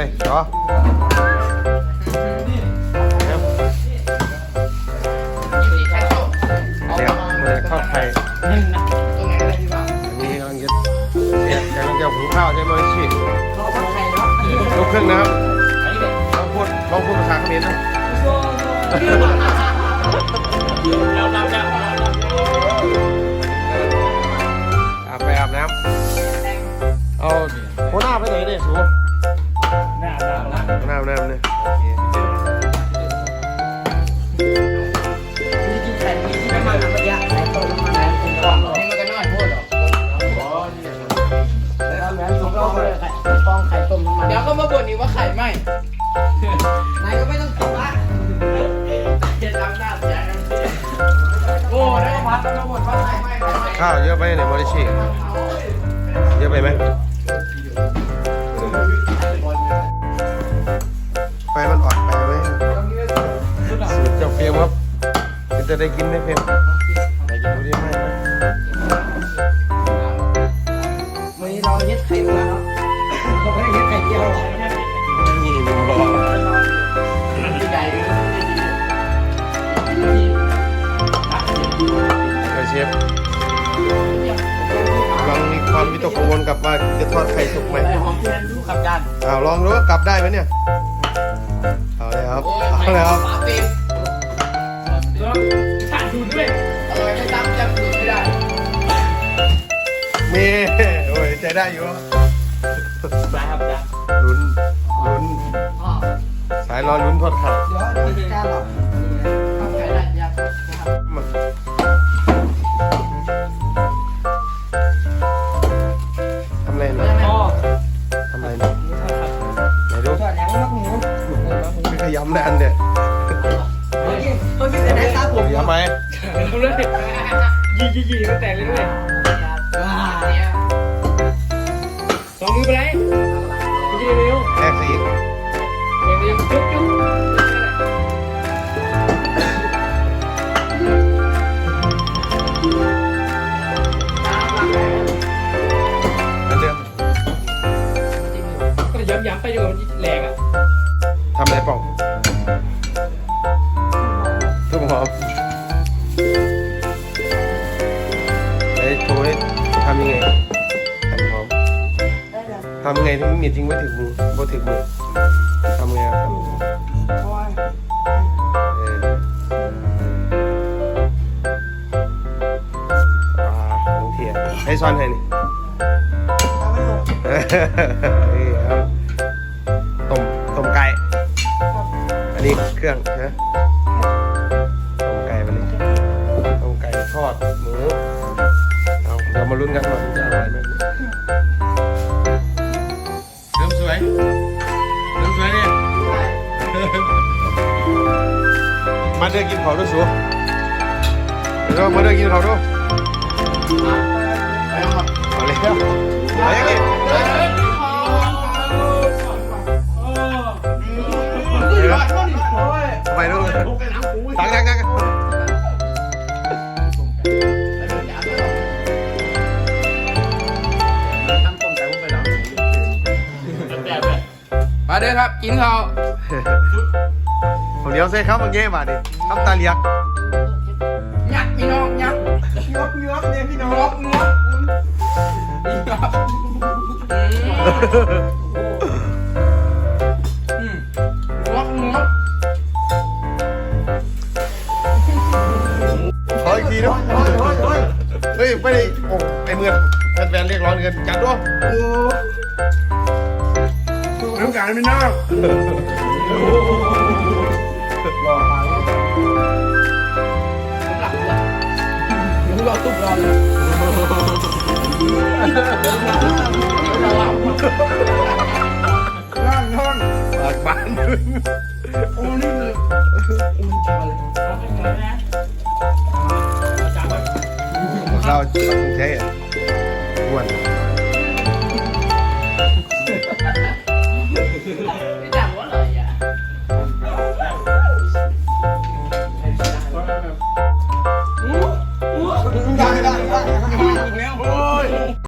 อเดี๋ยวมันจะทอดไข่นนี้กำลังจะเดี๋ยกำลังจะหุงข้าวใช่ไหมชีลูกครึ่งนะครับลองพูดลองพูดภาษาเขมรนะอาบไปอาบน้ำเอาหัวหน้าไปไหนเนี่ยสู ก็มาบ่นอีกว่าไข่ไหมนายก็ไม่ต้องกินละเจ็ดล้างหน้าแจ๊โอ้แล้วก็พัดแล้วก็บ่นว่าไข่ไหมไข่ไหมข้าวเยอะไปเนี่ยโมดิชีเยอะไปไหมไฟมันอ่อนไปไหมสูตรเจ้าเฟรมครับจะได้กินไหมเฟรม ตกกังวลกับว่าจะทอดไข่สุกไหมไข่หอมที่นั่นดูขับจานอ้าวลองดูว่ากลับได้ไหมเนี่ย เอาเลยครับโอ้ยเอาไข่เลยหคอรับมฝาปิดขาดทุนด้วยอร่อยไม่ซ้ำจำสูตรไม่ได้มีโอ้ยใจได้อยู่ได้ครับจ้าลุ้นลุ้นสายรอลุ้นทอดไข่ เดี๋ยว ยำนานเนี่ยเฮ้ยเขาคิดแต่ได้ตาผมยำไหมเอาเลยยี่ยี่ยี่ก็แตกเลยด้วยสองมือไปเลยยี่เร็วแรกสีเร็วเร็วจุ๊บจุ๊บอันเดิมก็ย้ำย้ำไปดูแหลกอะทำอะไรป่อง โชว์ให้ทำยังไงทำหอมทำไงถึงมีดทิ้งไว้ถึงมือบ่ถึงมือทำไงครับทำเอออ่าของเทียให้ซ้อนให้นี่ทำไม่ลงนี่ครับต้มต้มไก่อันนี้เครื่องนะต้มไก่มันนี่ต้มไก่ทอดหมู เรามาลุ้นกันว่ามันจะอร่อยไหมเริ่มสวยเริ่มสวยเนี่ยมาเดินกินเขาด้วยสูเดี๋ยวเรามาเดินกินเขาด้วยเอาเลยเอาอย่ เด้อครับ กินข้าวผมเดี๋ยวเซ่ครับเมื่อกี้มาดิทำตาเลียกยักพี่น้องยักยกยกเนี่ยพี่น้องงอกงอกงอกงอกขออีกทีด้วยเฮ้ยไม่ได้โอ้ไอ้เมือนแฟนๆเรียกร้องเงินจัดด้วย น้ำการไม่น่าเราตุ๊บเราเลยนั่งนั่งปากบ้านโอ้นี่เลยอุ้ยจ้าเลยเราต้องใช้อะ